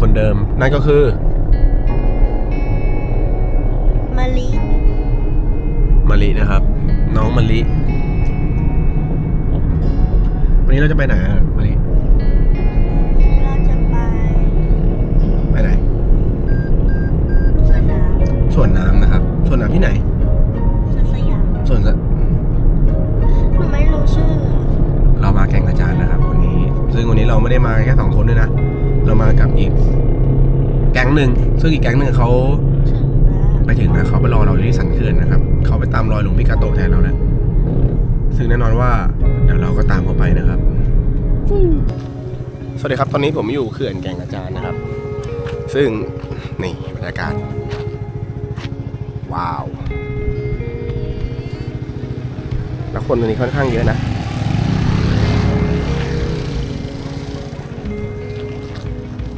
คนเดิม นั่นก็คือ ซึ่งอีกแก๊งหนึ่งเขาถึงแล้วไปถึงนะเขาไปรอเราอยู่ที่สันเขื่อนนะครับ เขาไปตามรอยหลวงพี่กาโตะแทนเราแล้วซึ่งแน่นอนว่าเดี๋ยวเราก็ตามเขาไปนะครับ สวัสดีครับ ตอนนี้ผมอยู่เขื่อนแก่งอาจารย์นะครับ ซึ่งนี่บรรยากาศ ว้าว แล้วคนตอนนี้ค่อนข้างเยอะนะ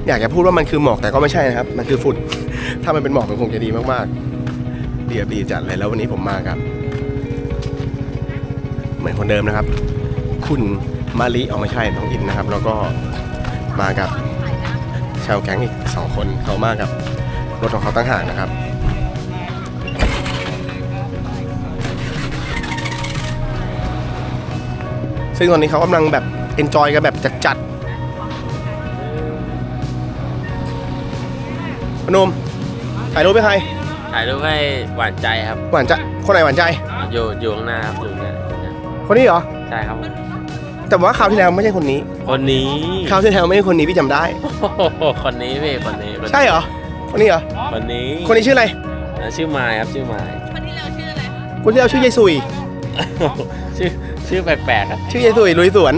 อยากจะพูดว่ามันคือหมอกแต่ก็ไม่ใช่นะครับ มันคือฝุ่น ถ้ามันเป็นหมอกมันคงจะดีมากๆดีแบบดีจัดเลยแล้ววันนี้ผมมาครับ เหมือนคนเดิมนะครับ คุณมาลิเอาไม่ใช่น้องอินนะครับ แล้วก็มากับชาวแก๊งอีกสองคนเขามากับรถของเขาตั้งหากนะครับซึ่งตอนนี้เขากำลังแบบเอนจอยกันแบบจัด พนมถ่ายรูปให้ใครถ่ายรูปให้หวานใจครับ หวานใจคนไหนหวานใจ อยู่อยู่ข้างหน้าครับอยู่ข้างหน้าคนนี้เหรอ ใช่ครับผมแต่ว่าคราวที่แล้วไม่ใช่คนนี้คนนี้คราวที่แล้วไม่ใช่คนนี้พี่จำได้ โอ้โหคนนี้พี่คนนี้คนนี้ใช่เหรอคนนี้เหรอคนนี้คนนี้ชื่ออะไรอ่าชื่อไมายครับชื่อไมายคนที่เราชื่อยายสุย ชื่อชื่อแปลกๆครับ ชื่อยายสุยลุยสวน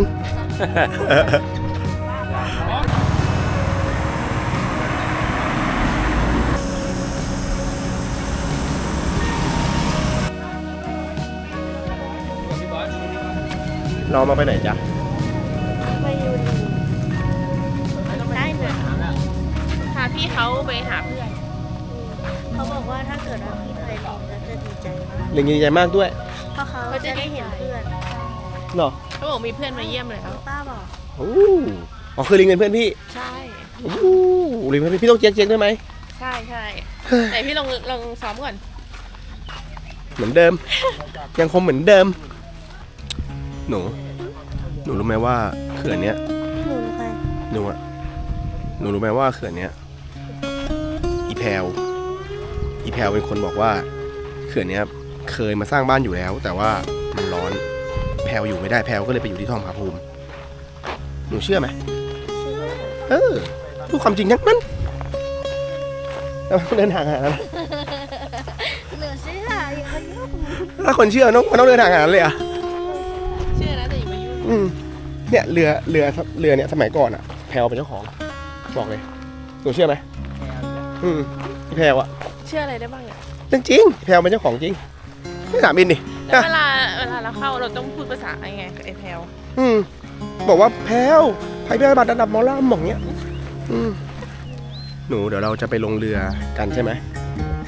เรามาไปไหนจ๊ะไปยูนีได้เลยพาพี่เขาไปหาเพื่อน เขาบอกว่าถ้าเกิดว่าพี่เคยลิงก็จะดีใจมากลิงดีใจมากด้วย เพราะเขาจะได้เห็นเพื่อนเหรอเขาบอกมีเพื่อนมาเยี่ยมแล้วป้าบอกโอ้อ๋อคือลิงเป็นเพื่อนพี่ ใช่โอ้ลิงเป็นเพื่อนพี่พี่ต้องเจ๊ยกเจ๊ยกด้วยไหม ใช่ใช่แต่พี่ลองลองซ้อมก่อน เหมือนเดิม ยังคงเหมือนเดิม หนู หนูรู้ไหมว่าเขื่อนเนี้ยหนูไปหนูอะหนูรู้ไหมว่าเขื่อนเนี้ยอีแพลวอีแพลวเป็นคนบอกว่า เขื่อนเนี้ยเคยมาสร้างบ้านอยู่แล้ว แต่ว่ามันร้อน แพลวอยู่ไม่ได้แพลวก็เลยไปอยู่ที่ทองผาภูมิ หนูเชื่อไหมชื่อว่าเออพูดความจริงทั้งนั้นทำไมต้องเดินห่างขนาดนั้นหนูเชื่ออย่ามายุ่งถ้าคนเชื่อมันต้องมันต้องเดินห่างขนาดนั้นเลยเหรอะเชื่อนะแต่ อย่ามายุ่งอืมเนี่ยเรือเรือเรือเนี่ยสมัยก่อนอะแพลวเป็นเจ้าของ บอกเลยหนูเชื่อไหมอืมพี่แพลวอะเชื่ออะไรได้บ้างอะเรื่องจริงแพลวเป็นเจ้าของจริงไม่ถามบินดิแล้วเวลาเวลาเราเข้าเราต้องพูดภาษาไงกับไอ้แพลวอืมบอกว่าแพลวภัยพิบัติระดับหมอลำบอกเงี้ยอืมหนูเดี๋ยวเราจะไปลงเรือกันใช่ไหม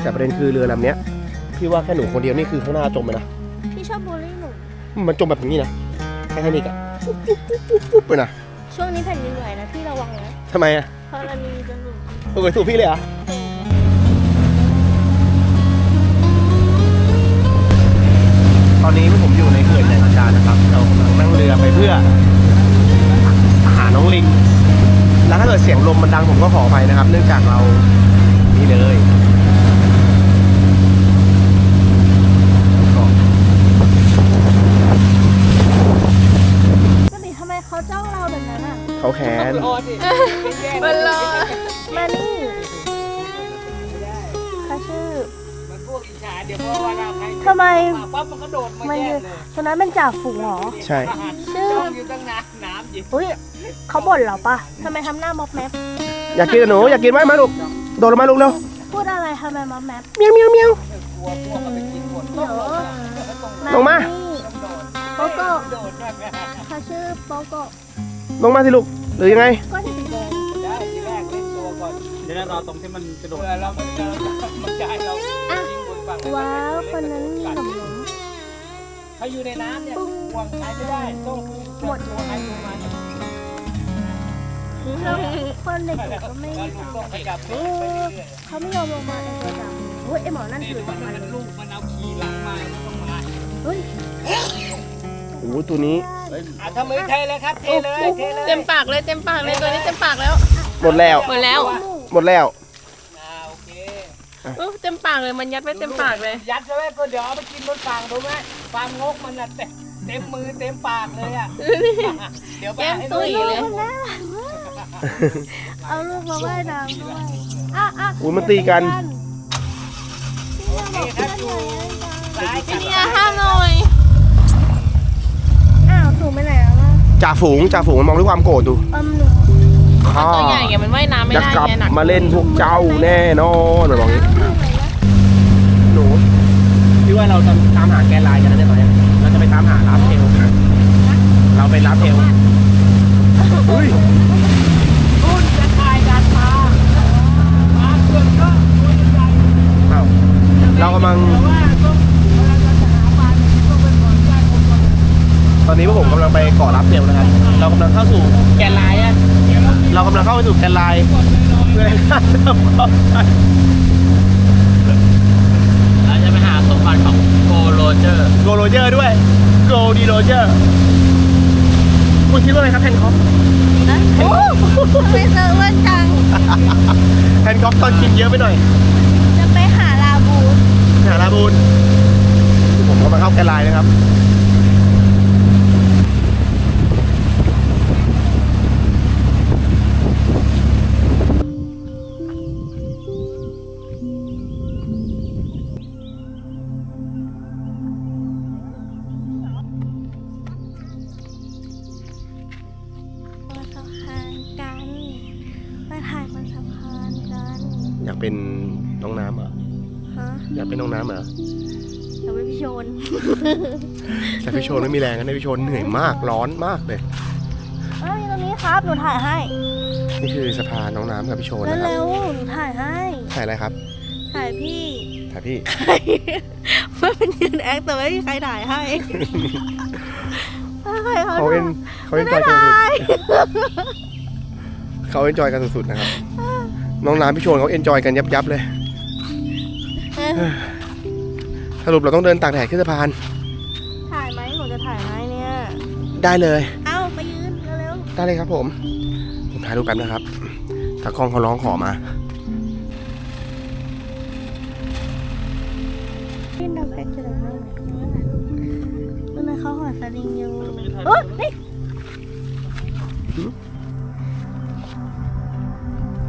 แต่ประเด็นคือเรือลำเนี้ยพี่ว่าแค่หนูคนเดียวนี่คือข้างหน้าจมไปนะพี่ชอบบูลลี่หนูมันจมแบบนี้นะ ไททานิกอะปุ๊บปุ๊บปุ๊บปุ๊บปุ๊บไปนะช่วงนี้แผ่นดินไหวนะพี่ระวังนะทำไมอะเพราะมันมีจะหลุดโอ้ยถูกพี่เลยเหรอตอนนี้ผมอยู่ในเขื่อนแก่งกระจานนะครับ เรากำลังนั่งเรือไปเพื่อ หาน้องลิง แล้วถ้าเกิดเสียงลมมันดังผมก็ขออภัยนะครับ เนื่องจากเรานี่เลยก็ ก็ดิทำไมเขาจ้องเราแบบนั้นอะ เขาแค้น มันรอมานี่เขาชื่อมันพวกอิจฉาเดี๋ยวพอเวลาใครทำไมมาปั๊บมันก็โดดมามันแย่ยืนเลยคนนั้นเป็นจ่าฝูงเหรอ ใช่ ชื่อจ้องอยู่ตั้งนานน้ำอยู่อุ้ยเขาบ่นเหรอปะทำไมทำหน้ามอบแมปอยากกินกับหนูอยากกินไหมมาลูกโดดลงมาลูกเร็วพูดอะไรทำไมมอบแมปเมียวเมียวเมียวกลัวพวกมันไปกินหมดเดี๋ยวลงมา โปโก้โดดนั่นไงเขาชื่อโปโก้ ลงมาสิลูก หรือยังไงก้อนสีแดงได้ทีแรกเล่นตัวก่อนเดี๋ยวรอตรงที่มันกระโดดเรามันเจอมันจะให้เรายิงบนฝั่งว้าวคนนั้นมีหนมหนมฮถ้าอยู่ในน้ำเนี่ยห่วงใช้ไม่ได้ต้องหมดตัวใครตัวมันแล้วคนเด็กๆก็ไม่ก็ลูกต้องไปจับเออเขาไม่ยอมลงมาไอ้ตัวดำเฮ้ยไอ้หมอนั่นถือของมันลูกมันเอาขี่หลังมาต้องมาเฮ้ย โอ้โหตัวนี้ อะถ้ามือเทเลยครับเทเลยเทเลยเต็มปากเลยเต็มปากเลยตัวนี้เต็มปากแล้วหมดแล้ว หมดแล้วหมดแล้ว อ่าโอเคเออเต็มปากเลยมันยัดไว้เต็มปากเลยยัดใช่ไหมก็เดี๋ยวเอาไปกินบนฝั่งดูไหมความงกมันน่ะเต็มเต็มมือเต็มปากเลยอะเดี๋ยวไปแก้มให้ตุ้ดูยเลยมันน่ารักมากเอาลูกมาว่ายน้ำด้วยอะอะอุ้ยมันตีกัน พี่ยังบอกเพื่อนหน่อยซ้ายกับเนี่ยห้ามหน่อย อ้าวถูกไปไหนแล้วล่ะจ่าฝูงจ่าฝูงมันมองด้วยความโกรธดูอมหนูข้าตัวใหญ่ไงมันว่ายน้ำไม่จะได้กลับไงหนักมาเล่นพวกเจ้าแน่นอนมันบอกอย่างนี้หนูพี่ว่าเราจะตามหาแกนไลน์กันได้ไหมเราจะไปตามหารับเทลกันเราไปรับเทลอุ้ยรุ่นจะคายดันมามาเกือบก็ตัวใหญ่เอ้าเรากำลัง อนนี้พวกผมกำลังไปเกาะรับเทลนะครับ เรากำลังเข้าสู่แกนไลน์อะเรากำลังเข้าไปสู่แกนไลน์เพื่อให้ข้ามเกาะไปเราจะไปหาสมบัติของโกโรเจอร์โกโรเจอร์ด้วยโกดีโรเจอร์คุณคิดว่าไงครับแฮนคอฟนะโอ้ไม่เจอเพื่อนจังแฮนคอฟตอนกินเยอะไปหน่อย จะไปหาลาบูนหาลาบูนผมก็มาเข้าแกนไลน์นะครับ บนสะพานกันมาถ่ายบนสะพานกันอยากเป็นน้องน้ำเหรอฮะอยากเป็นน้องน้ำเหรอเดี๋ยวไปพี่โชน แต่พี่โชนไม่มีแรงนะพี่โชนเหนื่อยมากร้อนมากเลย เอ้ยตรงนี้ครับหนูถ่ายให้นี่คือสะพานน้องน้ำกับพี่โชนนะครับเร็วๆหนูถ่ายให้ ถ่ายอะไรครับถ่ายพี่ถ่ายพี่ เพื่อเป็นยืนแอคแต่ไม่มีใครถ่ายให้ ใครเขาเขาเอ็นถ่ายเขาเอ็นจไม่อยกันสุดถ่ายๆเขาเอ็นจอยกันสุดๆนะครับ น้องน้ำพี่โชนเขาเอ็นจอยกันยับยับๆเลย สรุปเราต้องเดินตากแดดขึ้นสะพาน ถ่ายไหมหนูจะถ่ายให้เนี่ย ได้เลย เอ้าไปยืนเร็วได้เลยครับผม ผมถ่ายรูปแป๊บนะครับตากล้องเขาร้องขอมา ๆพี่นับแพ็กจะได้ไหมตอนนั้นเขาหอยสลิงอยู่เอ้ยนี่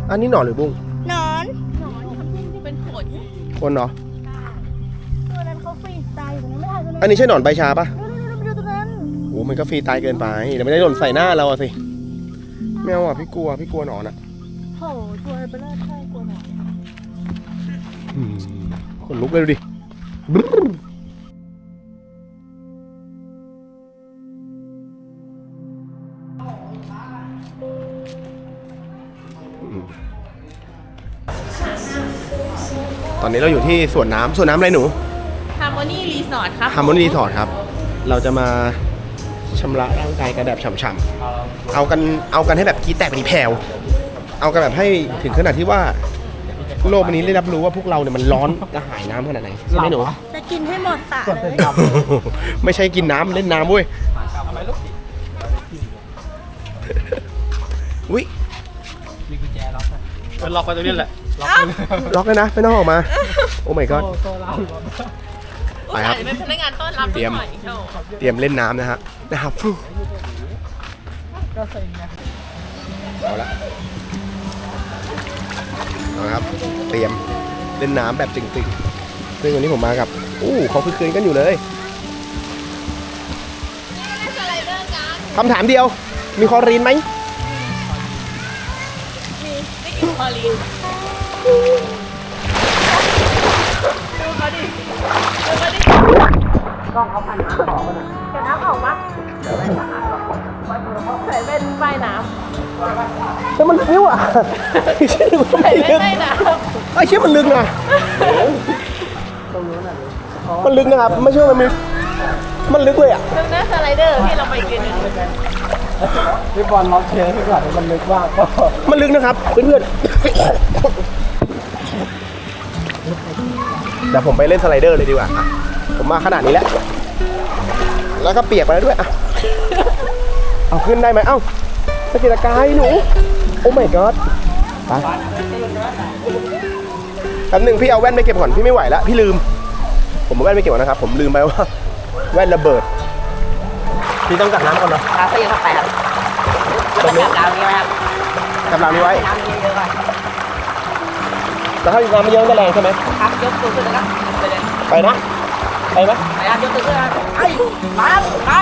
อันนี้หนอนหรือบุ้งหนอนเป็นขนคนเนาะตัวนั้นเขาฟรีสไตล์อยู่นะไม่ถ่ายตัวนั้นอันนี้ใช่หนอนใบชาปะดูตัวนั้นโอ้มันก็ฟรีตายเกินไปเดี๋ยวไม่ได้หล่นใส่หน้าเราอะสิไม่เอาอะพี่กลัวพี่กลัวหนอนอะโหตัวเบลเลอร์ใช่กลัวหนอนอืมขนลุกเลยดูดิ นนี้เราอยู่ที่สวนน้ำสวนน้ำอะไรหนู ฮาร์โมนีรีสอร์ทครับฮาร์โมนีรีสอร์ทครับ เราจะมาชำระร่างกายกันแบบฉ่ำๆ เอากันเอากันให้แบบกรี้แตกเป็นอีแพรวเอากันแบบให้ถึงขนาดที่ว่า โลกใบนี้ได้รับรู้ว่าพวกเราเนี่ยมันร้อน กระหายน้ำขนาดไหนใช่ไหมหนู จะกินให้หมดสระเลย ไม่ใช่กินน้ำเล่นน้ำเว้ยอุ้ยมีกุญแจล็อกมันล็อกไว้ตรงนี้แหละ ล็อกเลยนะ ไม่ต้องออกมา โอ้ my god โซ่เราไปครับอุตส่าห์จะเป็นพนักงานต้อนรับเตรียมหน่อยโถ่เตรียมเล่นน้ำนะฮะนะครับฟูก็เซ็งนะเอาละเอาละครับ เตรียมเล่นน้ำแบบจริงๆซึ่งวันนี้ผมมากับอู้เขาคือคืนกันอยู่เลยคำถามเดียว มีคอรีนไหมได้กินคอลีน ดูเขาดิดูเขาดิต้องเอาพันน้ำออกนะเดี๋ยวน้ำออกปะใส่เป็นว่ายน้ำแต่มันฟิวอะไอ้เชี่ยมันำใส่ไม่เป็นลึกว่ายน้ไอ้เชี่ยมันลึกนะมันลึกนะครับ ไม่ใช่ว่ามันมีมันลึกเลยอะตรงนั้นสไลเดอร์ที่เราไปกินพี่บอลล็องเชียร์ให้ก่อนมันลึกมากมันลึกนะครับเพื่อนๆ ดี๋ยวผมไปเล่นสไลเดอร์เลยดีกว่าอะผมมาขนาดนี้แล้ว แล้วก็เปียกไปแล้วด้วยอะเอาขึ้นได้ไหมเอ้าสกิลกายหนู โอ้ my god ไปแป๊บหนึ่งพี่เอาแว่นไปเก็บก่อนพี่ไม่ไหวแล้วพี่ลืม ผมเอาแว่นไปเก็บก่อนนะครับ ผมลืมไปว่า แว่นระเบิด พี่ต้องกัดน้ำก่อนเนาะคาเฟ่เข้าไปครับแล้วก็จับดาวนี้ไว้ครับจับน้ำนี้ไว้ น้ำเยอะๆก่อน แล้วถ้าน้ำไม่เยอะก็แรงใช่ไหมครับยกตัวขึ้นนะครับไปเลยไปนะไปไหมไปครับยกตัวขึ้นนะครับไอ้มามา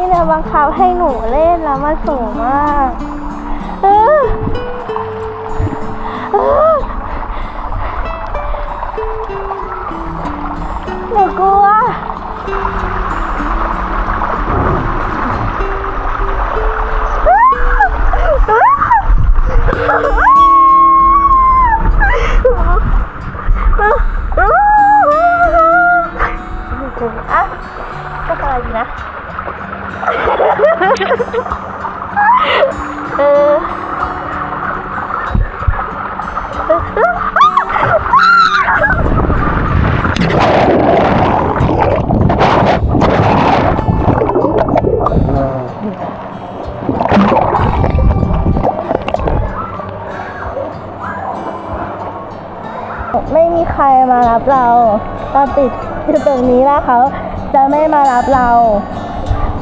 พี่เนี่ยบังคับให้หนูเล่นแล้วมันสูงมากเออ รับเราตอนติดอยู่ตรงนี้แล้วเขาจะไม่มารับเรา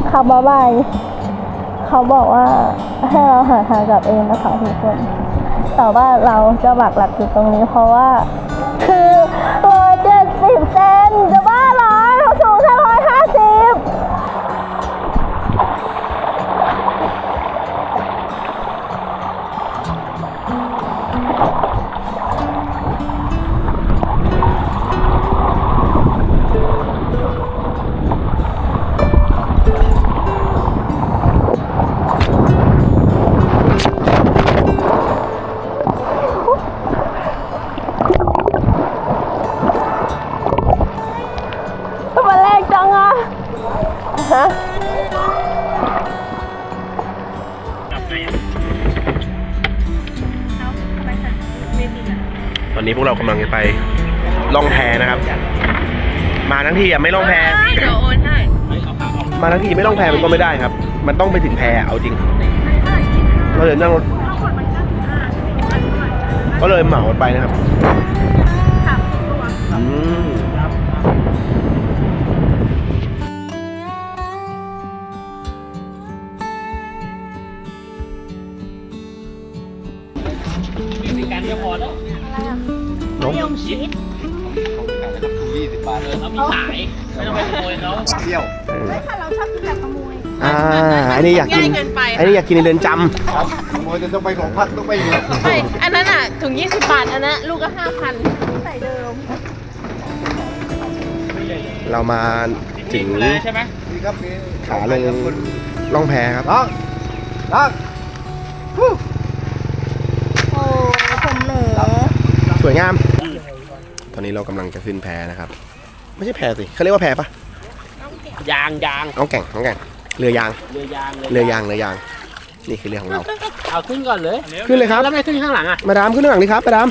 เขาบอกว่าเขาบอกว่าให้เราหาทางกลับเองนะคะทุกคนแต่ว่าเราจะบักหลักอยู่ตรงนี้เพราะว่า นนี้พวกเรากำลังจะไปล่องแพนะครับ มาทั้งทีอะไม่ล่องแพ เดี๋ยวโอนให้มาทั้งทีไม่ล่องแพมันก็ไม่ได้ครับ มันต้องไปถึงแพเอาจริงเราเลยนั่งรถก็เลยเหมารถไปนะครับ อันนี้อยากกิน ง่ายเกินไปอันนี้อยากกินในเรือนจขโมยจะต้องไปของพักต้องไปอยู่ไม่อันนั้นอะถึง 20 บาท อันนั้นลูกก็5,000ใส่เดิมำเรามาถึงเลยใช่ไหมนี่ครับนี่ขาลงล่องแพครับน้องน้องโอ้ผมเหนือสวยงาม ตอนนี้เรากำลังจะขึ้นแพนะครับ ไม่ใช่แพสิเขาเรียกว่าแพปะยางยางน้องแก่งน้องแก่ง เรือยาง เรือยางเลยเรือยางเรือยาง นี่คือเรือของเรา เอาขึ้นก่อนเลยขึ้นเลยครับ แล้วไม่ขึ้นข้างหลังอะมาดามขึ้นข้างหลังดิครับมาดาม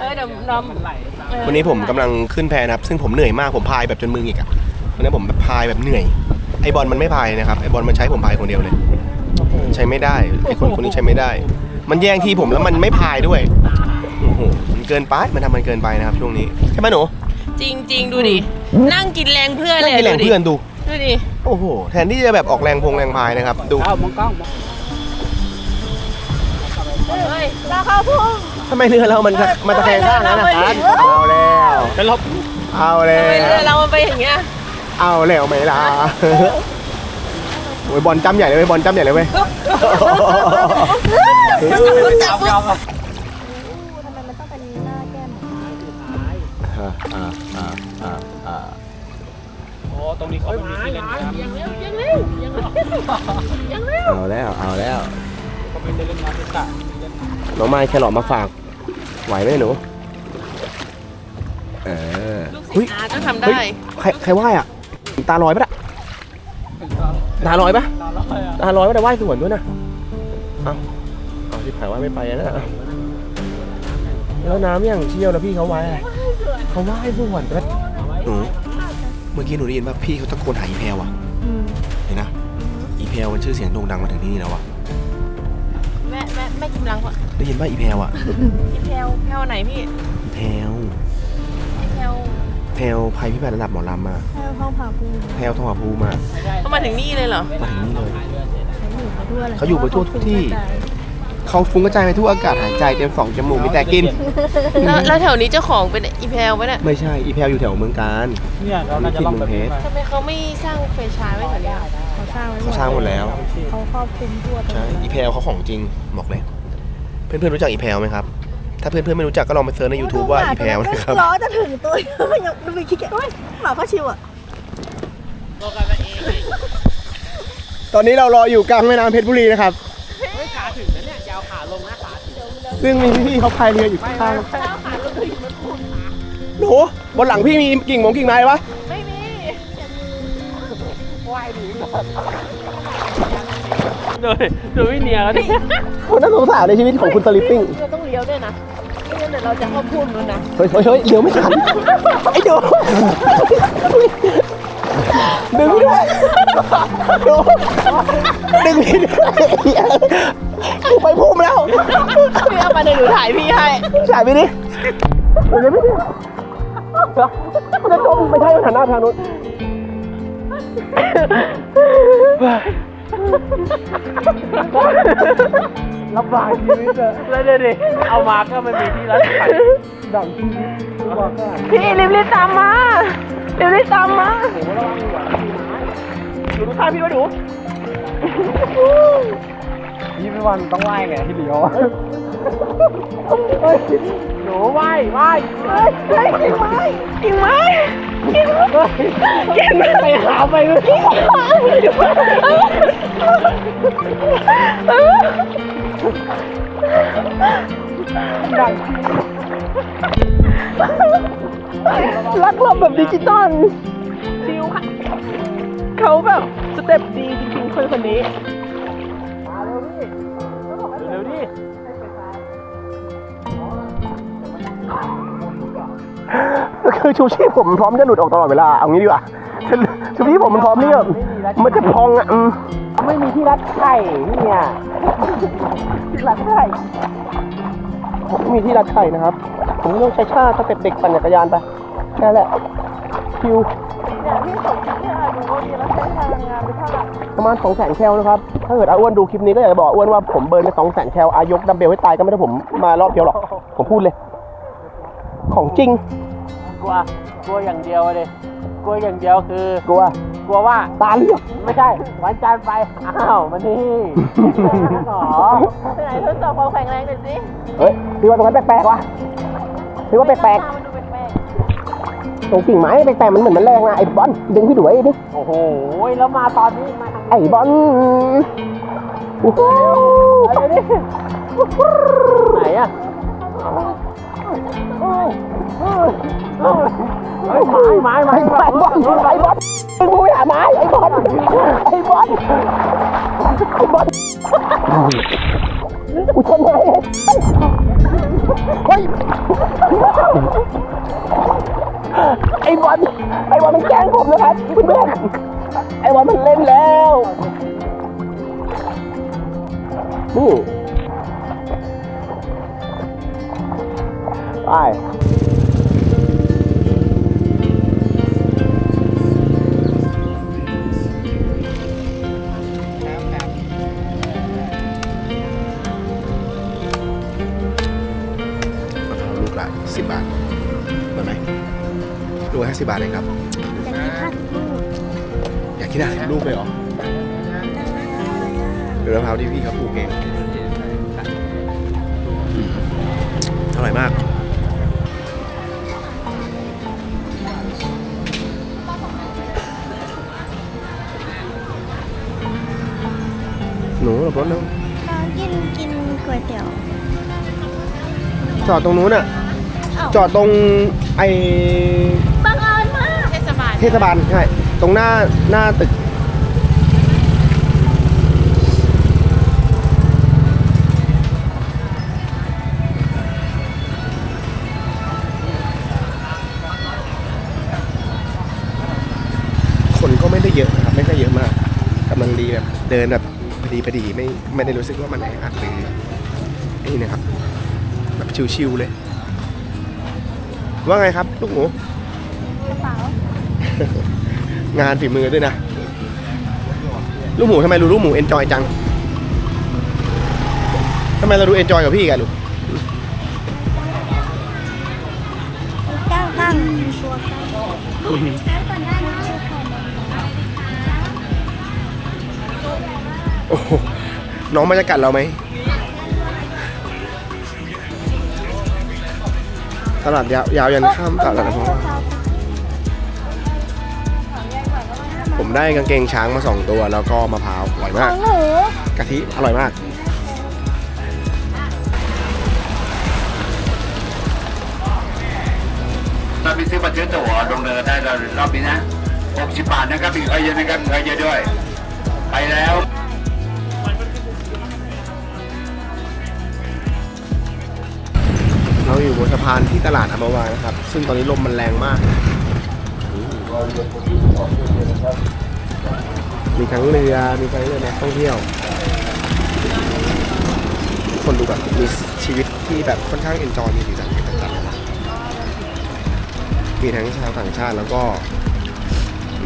เออเดี๋ยวน้ำวันนี้ผมกำลังขึ้นแพนะครับ ซึ่งผมเหนื่อยมาก ผมพายแบบจนมืออีกอะวันนี้ผมแบบพายแบบเหนื่อย ไอบอลมันไม่พายนะครับ ไอบอลมันใช้ผมพายคนเดียวเลย ใช้ไม่ได้ ไอคนคนนี้ใช้ไม่ได้ มันแย่งที่ผมแล้วมันไม่พายด้วย โอ้โห มันเกินไป มันทำมันเกินไปนะครับช่วงนี้ ใช่ไหมหนูจริงจริง ๆ ดูดิ นั่งกินแรงเพื่อนนั่เลงยกินแรงดูดิเพื่อนดู ดูดิ โอ้โห แทนที่จะแบบออกแรงพงแรงพายนะครับ ดูเอามองกล้องเฮ้ยราคาพุ่งทำไมเรือเรามันจะมันตะแคงข้างนั้นนะครับเอาแล้วไปลบเอาแล้ทำไมเรือวเรามันไปอย่างเงี้ย เอาแล้วไหมล่ะโอ้ยบอลจำใหญ่เลยเว้ยบอลจำใหญ่เลยเว้ยเอาเอาเอาทำไมมันต้องเป็นหน้าแก้มอ่าอ่าอ่าอ่าอ่าโอ้ ตรงนี้เขาไม่มีที่เล่นน้ำยังเร็วยังเร็วยังเร็วยังเร็วเอาแล้วเอาแล้วเขาไม่ได้เล่นน้ำเป็นสระมีเล่นน้ำน้องไม้แครอทมาฝากไหวไหมหนูเออเฮ้ยอาก็ทำเฮ้ได้ยใครใครว่ายอะตาลอยปะน่ะตาลอยปะนอนร้อยอะตาลอยปะแต่ว่ายสวนด้วยนะเอาเอาที่ผ่ายว่ายไม่ไปอะนะแล้วน้ำอย่างเชี่ยวแล้วพี่เขาว่ายอะไรเขาว่ายสวนด้วยหนู เมื่อกี้หนูได้ยินว่าพี่เขาตะโกนหาอีแพลวอะเห็นนะ อีแพลวมันชื่อเสียงโด่งดังมาถึงที่นี่แล้วอะแม่แม่แม่กิมลังก่อนได้ยินว่าอีแพลวอะพี่แพลวแพลวไหนพี่อีแพลวพี่แพลวแพลวภัยพิบัติระดับหมอลำมาแค่ห้องผ่าปูนแพลวทองผาภูมิมา เขามาถึงนี่เลยเหรอ มาถึงนี่เลย เขาอยู่ไปทั่วเลยเขาอยู่ไปทั่วทุกที่ เขา ฟุ้งกระจายไปทั่วอากาศหายใจเต็มสองจมูกมีแต่กิน แล้วแล้วแถวนี้เจ้าของเป็นอีแพลวปะเนี่ยไม่ใช่อีแพลวอยู่แถวเมืองการ เนี่ยเราน่าจะล่องแบบนี้ไปทำไมเขาไม่สร้างเฟรนไชายไว้แถวเนี้ยเขาสร้างไว้เขาสร้างหมดแล้ว เขาครอบคลุมทั่วตรงใช่นี้อีแพลวเขาของจริงบอกเลย เพื่อนๆรู้จักอีแพลวไหมครับ ถ้าเพื่อนๆไม่รู้จักก็ลองไปเซิร์ชใน YouTube ว่าอีแพลวนะครับ ล้อจะถึงตัวมันยังดูไปคิดแกโอ้ยหมาพ่อชิวอะตัวกันมาเองตอนนี้เรารออยู่กลางแม่น้ำเพชรบุรีนะครับ เฮ้ยขาถึงนะ เนี่ยยาวขาลงนะขาถึงซึ่งมีพี่ๆเขาพายเรืออยู่ข้างๆหนูบนหลังพี่มีกิ่งหมงกิ่งไม้ปะไม่มีดูดิดูพี่เนียเขาดิคนน่าสงสารในชีวิตของคุณสลิปปิ้งเราต้องเลี้ยวด้วยนะไม่งั้นเดี๋ยวเราจะเข้าพุ่มแล้วนะ เฮ้ยเฮ้ยเฮ้ยเดี๋ยวไม่ทันไอ้เดี๋ยว ดึงไม่ได้โดดึงไม่ได้กูไปพุ่มแล้วพี่เอามาเดี๋ยวหนูถ่ายพี่ให้จ่ายไปดิเดี๋ยวไม่ได้มันจะจมไม่ใช่หันหน้าทางนู้นลำบากชีวิตอะแล้วเดี๋ยวดิเอามาก็ไม่มีที่รัดไข่ดังชีวิตกูบอกก็ พี่รีบรีบตามมารีบรีบตามมาดูดูท่าพี่ไว้ดูยี่ไม่วันต้องไหว้ไงที่เหลียวหนูไหว้ไหว้เฮ้ยกิ่งไม้กิ่งไม้กิ่งไม้กิ่งไม้ไปหาไปเลย รักเราแบบดิจิตอลชิลค่ะ เขาแบบสเต็ปดีจริงๆคนคนนี้เร็วดิคือชูชีพผมมันพร้อมจะหลุดออกตลอดเวลา เอางี้ดีกว่าชูชีพผมมันพร้อมที่แบบมันจะพองอะอืมไม่มีที่รัดไข่เนี่ยที่รัดไข่ผ มไม่มีที่รัดไข่นะครับ ผมก็ต้องใช้ชาสเต็ปเด็กปั่นจักรยานไปแค่นั้นแหละคิวเนี่ยพี่ส่งคลิปให้อาดูว่าดีแล้วใช้พลังงานไปเท่าไหร่ประมาณ2 0 0 0 0 0แคลนะครับ ถ้าเกิดอาอ้วนดูคลิปนี้ก็อยากจะบอกอาอ้วนว่าผมเบิร์นไป2 0 0 0 0 0แคลอายกดัมเบลให้ตายก็ไม่ได้ผมมารอบเดียวหรอก ผมพูดเลย ของจริง กลัว กลัวอย่างเดียวเลย กลัวอย่างเดียวคือกลัว กลัวว่าตาเลือกไม่ใช่วันจันทร์ไป อ้าวมานี่หรอไปไหนทดสอบความแข็งแรงหน่อยสิเฮ้ยพี่ว่าตรงนั้นแปลกๆว่ะพี่ว่าแปลกมันดูแปลกๆตรงกิ่งไม้แปลกๆมันเหมือนมันแรงนะไอ้บอลดึงพี่ดุยดิโอ้โหแล้วมาตอนนี้มาทางไอ้บอลโอ้โหอะไรนี่ไหนอะเฮ้ย ไม้ไม้ไอ้ไม้บอลไอ้บอลไอ้บอลดึงกูไปหาไม้ไอ้บอลไอ้บอลไอ้บอลกูชนไม้เฮ้ยไอ้บอลไอ้บอลมันแกล้งผมนะครับเพื่อนไอ้บอลมันเล่นแล้วนี่ไป สิบบาทเองครับอยากกินข้าวลูอยะไรลูกเลยเหรอเดือยวมพร้าวที่พี่เขาปลูกเองอร่อยมากหนูหลบรถแล้วน้อกินกินก๋วยเตี๋ยวจอดตรงนู้นอะ จอดตรงไอ ทศบาลเทศบาลใช่ตรงหน้าหน้าตึก คนก็ไม่ได้เยอะนะครับ ไม่ได้เยอะมากกำลังดีแบบเดินแบบพอดีพอดีไม่ไม่ได้รู้สึกว่ามันแออัดหรือนี่นะครับ แบบชิวๆเลย ว่าไงครับ ลูกหมูานฝีมือด้วยนะ ลูกหมูทำไมรู้ลูกหมูเอนจอยจังทำไมเราดูเอนจอยกับพี่กันลูกก้างก้างชัวร์ก้างก่อนได้นะโอ้โหน้องมันจะกัดเราไหมตลาดยาว ยาวยันข้ามตลาดนะพ่อ ผมได้กางเกงช้างมาสองตัว แล้วก็มะพร้าวอร่อยขมาอก งหนูกะทิอร่อยมากถ้ามีซื้อบัตรซื้อตั๋วลงเนินได้รอบนี้นะ60บาทนะครับมีใครเยอะนะครับมีใครเยอะด้วย ไปแล้ว เราอยู่บนสะพานที่ตลาดอัมพวานะครับ ซึ่งตอนนี้ลมมันแรงมาก มีทั้งเรือ มีทั้งเรือนักท่องเที่ยว คนดูแบบมีชีวิตที่แบบค่อนข้างเอนจอยมีสีสันเป็นจัดๆมีทั้งชาวต่างชาติแล้วก็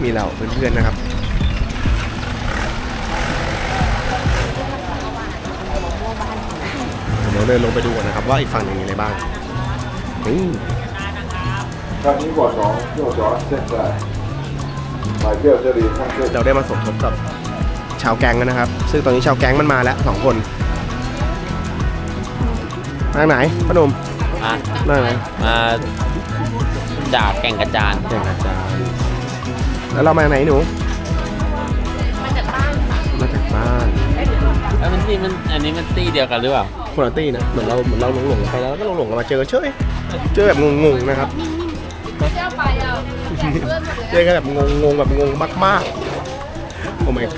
มีเราเพื่อนๆนะครับเดี๋ยวเดินลงไปดูก่อนนะครับว่าอีกฝั่งหนึ่งมีอะไรบ้างนี่ ทางนี้บ่อสองเที่ยวสองเส้นได้มาเที่ยวจะดีข้างเส้นเราได้มาสมทบกับชาวแก๊งกันนะครับ ซึ่งตอนนี้ชาวแก๊งมันมาแล้วสองคนมาไหนพนมมามาไหนมาจากแก่งกระจานแก่งกระจานแล้วเรามาไหนหนูมาจากบ้านมาจากบ้านแล้วมันที่มันอันนี้มันตีเดียวกันหรือเปล่าคนละตี้นะเหมือนเราเหมือนเราหลงหลงๆไปแล้วแล้วก็หลงหลงๆกันมาเจอเฉยเจอแบบงงๆนะครับเที่ยวไปอะ เพื่อนหมดเลยเจอกันแบบงงๆแบบงงมากๆโอ้ my god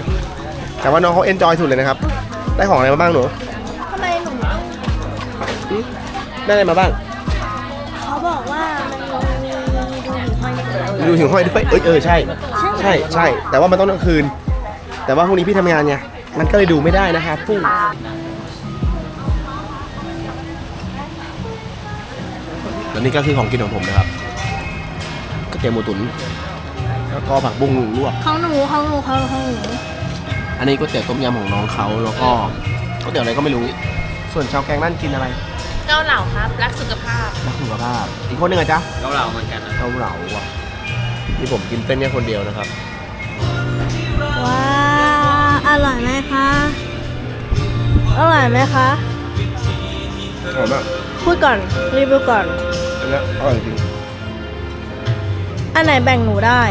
แต่ว่าน้องเขาเอนจอยสุดเลยนะครับ ได้ของอะไรมาบ้างหนูทำไมหนูได้อะไรมาบ้าง เขาบอกว่ามันมีดูหนูคอยดูถึงห้อยด้วยเอ้ยเออใช่ ใช่ใช่ แต่ว่ามันต้องกลางคืน แต่ว่าพรุ่งนี้พี่ทำงานไงมันก็เลยดูไม่ได้นะครับฟู่แล้วนี่ก็คือของกินของผมนะครับก๋วย เตี๋ยวหมูตุ๋นแล้วก็ผักบุ้งลวก ของหนูของหนูของของหนูอันนี้ก๋วยเตี๋ยวต้มยำของน้องเขาแล้วก็ก๋วยเตี๋ยวอะไรก็ไม่รู้ ส่วนชาวแกงนั่นกินอะไรเกาเหล่าครับ รักสุขภาพ รักสุขภาพอีกคนหนึ่งอะจ๊ะเกาเหลาเหมือนกันนะเกาเหลาอะนี่ผมกินเต้นแค่คนเดียวนะครับ ว้าอร่อยไหมคะ อร่อยไหมคะ อร่อยมากพูดก่อนรีวิวก่อนอันนี้อร่อยจริง อันไหนแบ่งหนูได้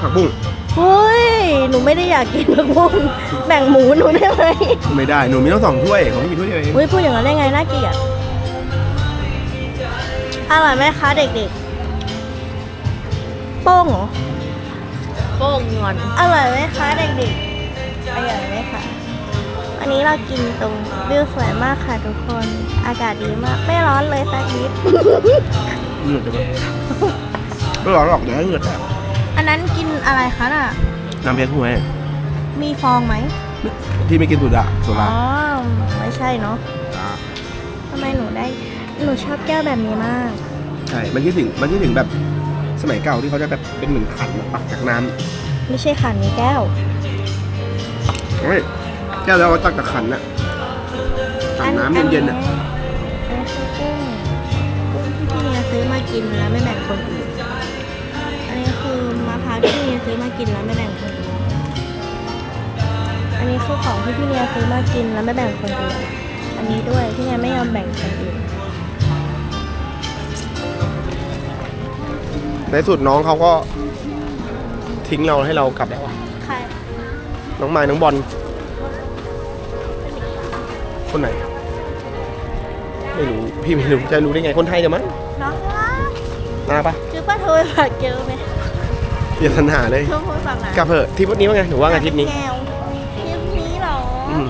ผักบุ้งเฮ้ยหนูไม่ได้อยากกินผักบุ้งแบ่งหมูหนูได้ไหมไม่ได้หนูมีต้องสองถ้วยของพี่มีถ้วยเดียวเองเฮ้ยพูดอย่างนั้นได้ไงน่าเกลียดอร่อยไหมคะเด็กๆโป้งเหรอโป้งงอนอร่อยไหมคะเด็กๆอร่อยไหมคะวันนี้เรากินตรงวิวสวยมากค่ะทุกคน อากาศดีมาก ไม่ร้อนเลยสักนิด เหงื่อจะมา ไม่ร้อนหรอกเดี๋ยวให้เหงื่อแตกอันนั้นกินอะไรคะน่ะ น้ำเพชรห้วยมีฟองไหมพี่ไม่กินสุดาโซอ๋ดาอไม่ใช่เนาะทำไมหนูได้ หนูชอบแก้วแบบนี้มาก ใช่มันคิดถึงมันคิดถึงแบบสมัยเก่าที่เขาจะแบบเป็นเหมือนขันมาตักจากน้ไม่ใช่ขันนี้แก้วำเฮ้ยแก้วแล้วเอาตักจากขันน่ะตักน้ำเย็นๆน่ะไม่ใช่แก้วที่พี่เนียซื้อมากินแล้วไม่แบ่งคนอื่นอันนี้ คือมะพร้าวที่พี่เนียซื้อมากินแล้วไม่แบ่งคนอื่นอันนี้คือของที่พี่เนียซื้อมากินแล้วไม่แบ่งคนอื่นอันนี้ด้วยพี่เนียไม่ยอมแบ่งคนอื่นในสุดน้องเขาก็ทิ้งเราให้เรากลับแล้วอะใครน้องไม้น้องบอลคนไหน ไม่รู้ พี่ไม่รู้จะรู้ได้ไงคนไทยเดี๋ยวมั้งน้องรักมาปะคือป้าโทรไปฝากเจอไหม อย่าสัญหาเลยโทรไปฝากไหนกลับเถอะทริปนี้ว่าไงหนูว่าไงทริปนี้แก้วทริปนี้เหรอออืม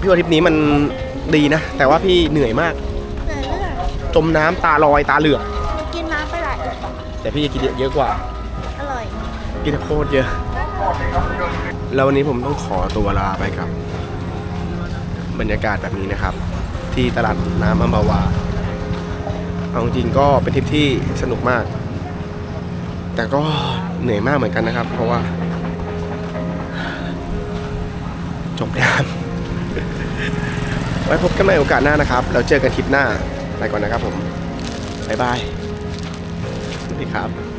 พี่ว่าทริปนี้มันดีนะ แต่ว่าพี่เหนื่อยมากเหนื่อยเรื่องจมน้ำตาลอยตาเหลือกหนูกินน้ำไปหลายอึกอะแต่พี่จะกินเยอะกว่า อร่อย กินโคตรเยอะ แล้ววันนี้ผมต้องขอตัวลาไปครับบรรยากาศแบบนี้นะครับ ที่ตลาดน้ำอัมพวา เอาจริงก็เป็นทริปที่สนุกมาก แต่ก็เหนื่อยมากเหมือนกันนะครับ เพราะว่า จบแล้วไว้พบกันใหม่โอกาสหน้านะครับ เราเจอกันทริปหน้าไปก่อนนะครับผม บ๊ายบายสวัสดีครับ